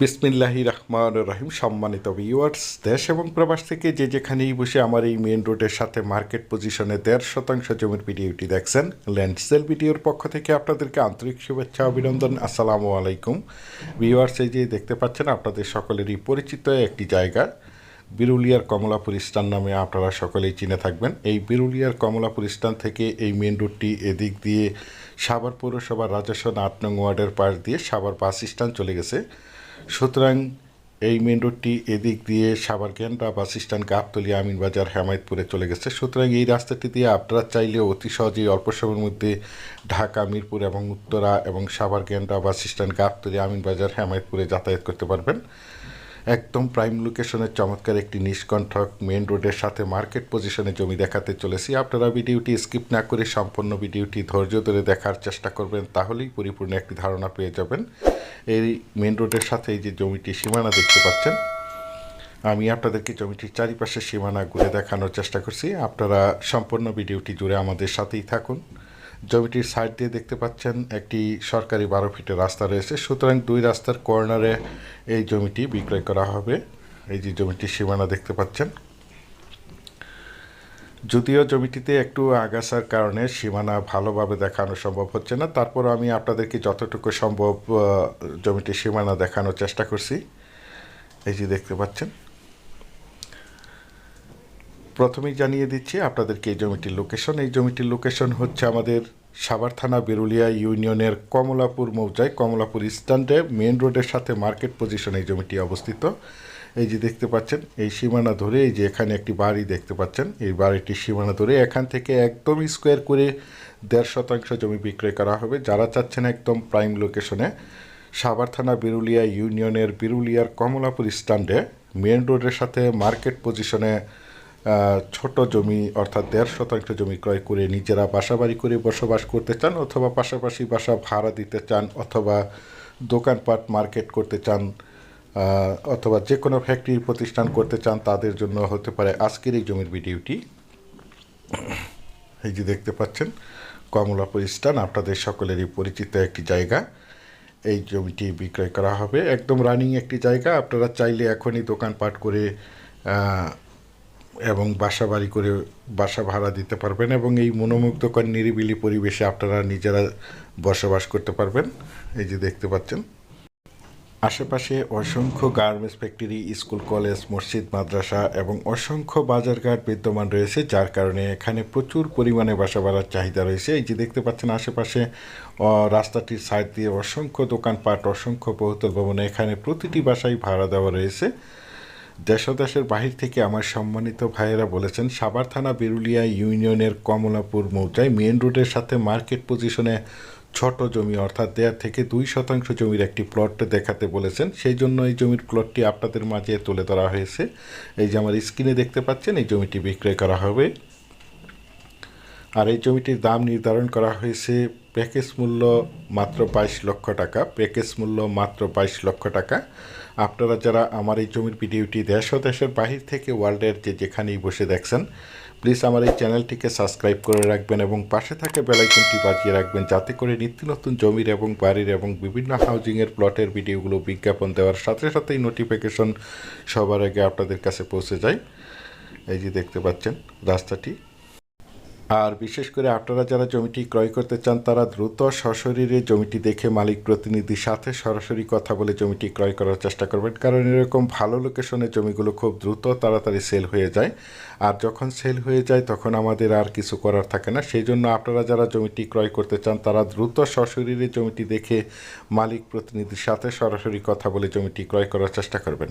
বিসমিল্লাহি রহমান রহিম, সম্মানিত ভিউয়ার্স দেশ এবং প্রবাস থেকে যে যেখানেই বসে আমার এই মেন রোডের সাথে মার্কেট পজিশনে দেড় শতাংশ জমির ভিডিওটি দেখছেন ল্যান্ডসেল ভিডিওর পক্ষ থেকে আপনাদেরকে আন্তরিক শুভেচ্ছা, অভিনন্দন, আসসালামু আলাইকুম। ভিউয়ার্স এই যে দেখতে পাচ্ছেন, আপনাদের সকলেরই পরিচিত একটি জায়গা, বিরুলিয়ার কমলাপুর স্টান নামে আপনারা সকলেই চিনে থাকবেন। এই বিরুলিয়ার কমলাপুর স্টান থেকে এই মেন রোডটি এদিক দিয়ে সাভার পৌরসভার রাজস্ব আট নং ওয়ার্ডের পাশ দিয়ে সাভার বাস স্ট্যান্ড চলে গেছে। সুতরাং এই মেন রোডটি এদিক দিয়ে গেন্ডা বাস স্ট্যান্ড গাবতলি আমিনবাজার হেমায়তপুরে চলে গেছে। সুতরাং এই রাস্তাটি দিয়ে আপনারা চাইলে অতি সহজেই অল্প সময়ের মধ্যে ঢাকা, মিরপুর এবং উত্তরা এবং গেন্ডা বাস স্ট্যান্ড গাবতলি আমিনবাজার হেমায়তপুরে যাতায়াত করতে পারবেন। একদম প্রাইম লোকেশনের চমৎকার একটি নিষ্কণ্ঠক মেন রোডের সাথে মার্কেট পজিশনে জমি দেখাতে চলেছি। আপনারা ভিডিওটি স্কিপ না করে সম্পূর্ণ ভিডিওটি ধৈর্য ধরে দেখার চেষ্টা করবেন, তাহলেই পরিপূর্ণ একটি ধারণা পেয়ে যাবেন। এই মেন রোডের সাথে এই যে জমিটি সীমানা দেখতে পাচ্ছেন, আমি আপনাদেরকে জমিটির চারিপাশে সীমানা ঘুরে দেখানোর চেষ্টা করছি। আপনারা সম্পূর্ণ ভিডিওটি জুড়ে আমাদের সাথেই থাকুন। জমিটির সাইড দিয়ে দেখতে পাচ্ছেন একটি সরকারি বারো ফিটের রাস্তা রয়েছে। সুতরাং দুই রাস্তার কর্নারে এই জমিটি বিক্রয় করা হবে। এই যে জমিটির সীমানা দেখতে পাচ্ছেন। যদিও জমিটিতে একটু আগাছার কারণে সীমানা ভালোভাবে দেখানো সম্ভব হচ্ছে না তারপর আমি আপনাদেরকে যতটুকু সম্ভব জমিটির সীমানা দেখানোর চেষ্টা করছি। এই যে দেখতে পাচ্ছেন। প্রথমেই জানিয়ে দিচ্ছি আপনাদেরকে এই জমিটির লোকেশন এই জমিটির লোকেশন হচ্ছে আমাদের সাভার থানা বেরুলিয়া ইউনিয়নের কমলাপুর মৌজায়, কমলাপুর স্ট্যান্ডে মেন রোডের সাথে মার্কেট পজিশন এই জমিটি অবস্থিত। এই যে দেখতে পাচ্ছেন, এই সীমানা ধরে এই যে এখানে একটি বাড়ি দেখতে পাচ্ছেন, এই বাড়িটির সীমানা ধরে এখান থেকে একদম স্কোয়ার করে দেড় শতাংশ জমি বিক্রয় করা হবে। যারা চাচ্ছেন একদম প্রাইম লোকেশনে সাভার থানা বিরুলিয়া ইউনিয়নের বিরুলিয়ার কমলাপুর স্ট্যান্ডে মেন রোডের সাথে মার্কেট পজিশনে ছোট জমি অর্থাৎ দেড় শতাংশ জমি ক্রয় করে নিজেরা বাসাবাড়ি করে বসবাস করতে চান অথবা পাশাপাশি বাসা ভাড়া দিতে চান অথবা দোকানপাট মার্কেট করতে চান অথবা যে কোনো ফ্যাক্টরি প্রতিষ্ঠান করতে চান, তাদের জন্য হতে পারে আজকের এই জমির ভিডিওটি। এই যে দেখতে পাচ্ছেন, কমলাপুর স্টান আপনাদের সকলেরই পরিচিত একটি জায়গা। এই জমিটি বিক্রয় করা হবে, একদম রানিং একটি জায়গা। আপনারা চাইলে এখনই দোকানপাট করে এবং বাসা বাড়ি করে বাসা ভাড়া দিতে পারবেন এবং এই মনোমুগ্ধকর, নিরিবিলি পরিবেশে আপনারা নিজেরা বসবাস করতে পারবেন। এই যে দেখতে পাচ্ছেন। আশেপাশে অসংখ্য গার্মেন্টস ফ্যাক্টরি, স্কুল, কলেজ, মসজিদ, মাদ্রাসা এবং অসংখ্য বাজারঘাট বিদ্যমান রয়েছে, যার কারণে এখানে প্রচুর পরিমাণে বাসা বাড়ার চাহিদা রয়েছে। এই যে দেখতে পাচ্ছেন, আশেপাশে রাস্তাটির সাইড দিয়ে অসংখ্য দোকানপাট, অসংখ্য বহুতল ভবনে এখানে প্রতিটি বাসায় ভাড়া দেওয়া রয়েছে। দেশ ও দেশের বাহির থেকে আমার সম্মানিত ভাইয়েরা বলেছেন, সাভার থানা বিরুলিয়া ইউনিয়নের কমলাপুর মৌজায় মেন রোডের সাথে মার্কেট পজিশনে ছোট জমি, অর্থাৎ দেয়ার থেকে দুই শতাংশ জমির একটি প্লট দেখাতে বলেছেন। সেই জন্য এই জমির প্লটটি আপনাদের মাঝে তুলে ধরা হয়েছে। এই যে আমার স্ক্রিনে দেখতে পাচ্ছেন, এই জমিটি বিক্রয় করা হবে। আর এই জমিটির দাম নির্ধারণ করা হয়েছে প্যাকেজ মূল্য মাত্র বাইশ লক্ষ টাকা। প্যাকেজ মূল্য মাত্র বাইশ লক্ষ টাকা। আপনারা যারা আমার এই জমির ভিডিওটি দেশ ও দেশের বাহির থেকে ওয়ার্ল্ডের যে যেখানেই বসে দেখছেন প্লিজ আমার এই চ্যানেলটিকে সাবস্ক্রাইব করে রাখবেন এবং পাশে থাকা বেলাইকনটি বাজিয়ে রাখবেন যাতে করে নিত্য নতুন জমির এবং বাড়ির এবং বিভিন্ন হাউজিংয়ের প্লটের ভিডিওগুলো বিজ্ঞাপন দেওয়ার সাথে সাথেই নোটিফিকেশন সবার আগে আপনাদের কাছে পৌঁছে যায়। এই যে দেখতে পাচ্ছেন রাস্তাটি আর বিশেষ করে আপনারা যারা জমিটি ক্রয় করতে চান, তারা দ্রুত সশরীরে জমিটি দেখে মালিক প্রতিনিধির সাথে সরাসরি কথা বলে জমিটি ক্রয় করার চেষ্টা করবেন। কারণ এরকম ভালো লোকেশনে জমিগুলো খুব দ্রুত তাড়াতাড়ি সেল হয়ে যায়। আর যখন সেল হয়ে যায়, তখন আমাদের আর কিছু করার থাকে না। সেই জন্য আপনারা যারা জমিটি ক্রয় করতে চান, তারা দ্রুত সশরীরে জমিটি দেখে মালিক প্রতিনিধির সাথে সরাসরি কথা বলে জমিটি ক্রয় করার চেষ্টা করবেন।